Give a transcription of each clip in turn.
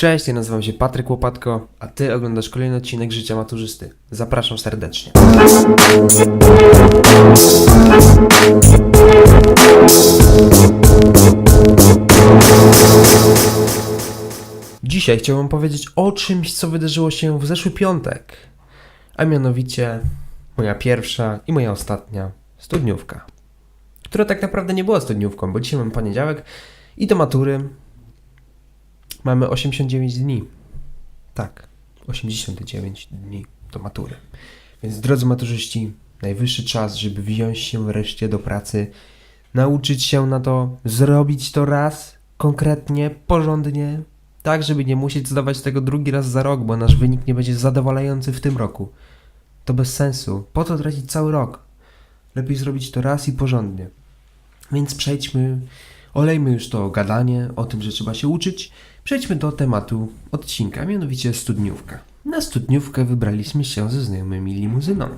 Cześć, ja nazywam się Patryk Łopatko, a ty oglądasz kolejny odcinek Życia Maturzysty. Zapraszam serdecznie. Dzisiaj chciałbym powiedzieć o czymś, co wydarzyło się w zeszły piątek, a mianowicie moja pierwsza i moja ostatnia studniówka, która tak naprawdę nie była studniówką, bo dzisiaj mamy poniedziałek i do matury mamy 89 dni. Tak, 89 dni do matury. Więc drodzy maturzyści, najwyższy czas, żeby wziąć się wreszcie do pracy, nauczyć się na to, zrobić to raz, konkretnie, porządnie, tak, żeby nie musieć zdawać tego drugi raz za rok, bo nasz wynik nie będzie zadowalający w tym roku. To bez sensu. Po to tracić cały rok. Lepiej zrobić to raz i porządnie. Więc przejdźmy, olejmy już to gadanie o tym, że trzeba się uczyć. Przejdźmy do tematu odcinka, mianowicie studniówka. Na studniówkę wybraliśmy się ze znajomymi limuzyną.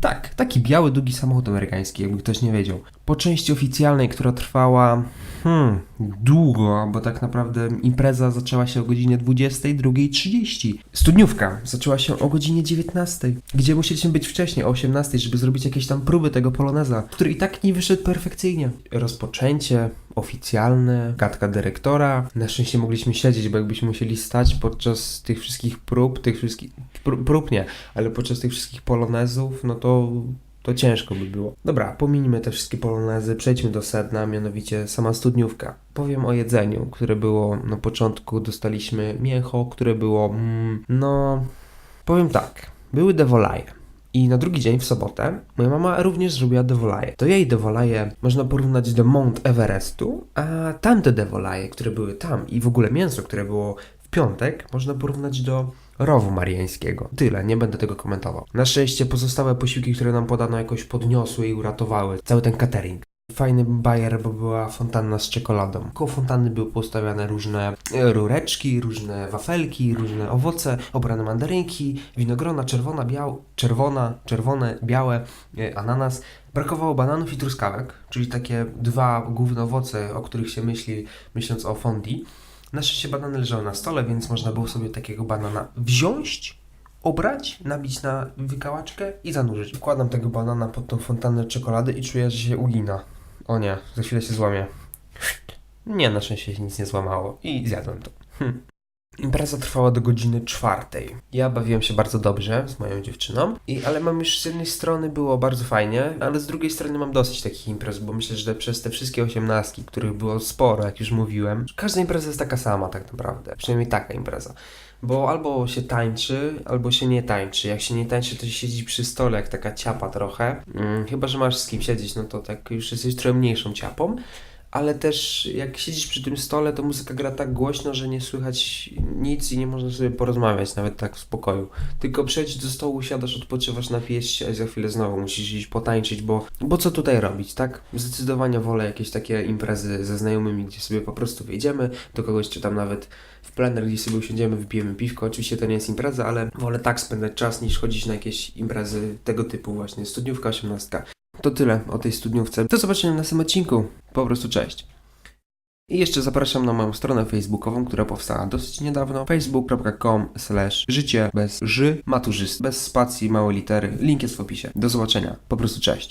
Tak, taki biały, długi samochód amerykański, jakby ktoś nie wiedział. Po części oficjalnej, która trwała hmm, długo, bo tak naprawdę impreza zaczęła się o godzinie 22.30. Studniówka zaczęła się o godzinie 19.00, gdzie musieliśmy być wcześniej, o 18.00, żeby zrobić jakieś tam próby tego poloneza, który i tak nie wyszedł perfekcyjnie. Rozpoczęcie oficjalne, gadka dyrektora. Na szczęście mogliśmy siedzieć, bo jakbyśmy musieli stać podczas tych wszystkich prób, tych wszystkich prób, nie, ale podczas tych wszystkich polonezów, no to to ciężko by było. Dobra, pominijmy te wszystkie polonezy, przejdźmy do sedna, mianowicie sama studniówka. Powiem o jedzeniu, które było na początku, dostaliśmy mięcho, które było, mm, no, powiem tak, były dewolaje. I na drugi dzień, w sobotę, moja mama również zrobiła dewolaje. To jej dewolaje można porównać do Mount Everestu, a tamte dewolaje, które były tam i w ogóle mięso, które było w piątek, można porównać do rowu mariańskiego. Tyle, nie będę tego komentował. Na szczęście pozostałe posiłki, które nam podano, jakoś podniosły i uratowały cały ten catering. Fajny bajer, bo była fontanna z czekoladą. Koło fontanny były postawiane różne rureczki, różne wafelki, różne owoce, obrane mandarynki, winogrona, czerwona, biał, czerwona, czerwone, białe, e, ananas. Brakowało bananów i truskawek, czyli takie dwa główne owoce, o których się myśli, myśląc o fondi. Na szczęście banany leżały na stole, więc można było sobie takiego banana wziąć, obrać, nabić na wykałaczkę i zanurzyć. Wkładam tego banana pod tą fontannę czekolady i czuję, że się ugina. O nie, za chwilę się złamie. Nie, na szczęście się nic nie złamało i zjadłem to. Hm. Impreza trwała do godziny czwartej. Ja bawiłem się bardzo dobrze z moją dziewczyną, i, ale mam już z jednej strony było bardzo fajnie, ale z drugiej strony mam dosyć takich imprez, bo myślę, że przez te wszystkie osiemnastki, których było sporo, jak już mówiłem, każda impreza jest taka sama tak naprawdę. Przynajmniej taka impreza. Bo albo się tańczy, albo się nie tańczy. Jak się nie tańczy, to się siedzi przy stole, jak taka ciapa trochę. Mm, chyba, że masz z kim siedzieć, no to tak już jesteś trochę mniejszą ciapą ale też jak siedzisz przy tym stole, to muzyka gra tak głośno, że nie słychać nic i nie można sobie porozmawiać, nawet tak w spokoju. Tylko przejdź do stołu, siadasz, odpoczywasz, napijesz się, a za chwilę znowu musisz iść potańczyć, bo, bo co tutaj robić, tak? Zdecydowanie wolę jakieś takie imprezy ze znajomymi, gdzie sobie po prostu wyjdziemy do kogoś, czy tam nawet w plener, gdzie sobie usiądziemy, wypijemy piwko. Oczywiście to nie jest impreza, ale wolę tak spędzać czas, niż chodzić na jakieś imprezy tego typu właśnie, studniówka, osiemnastka. To tyle o tej studniówce. Do zobaczenia na następnym odcinku. Po prostu cześć. I jeszcze zapraszam na moją stronę facebookową, która powstała dosyć niedawno. facebook.com slash życie bez ży maturzyst. Bez spacji, małe litery. Link jest w opisie. Do zobaczenia. Po prostu cześć.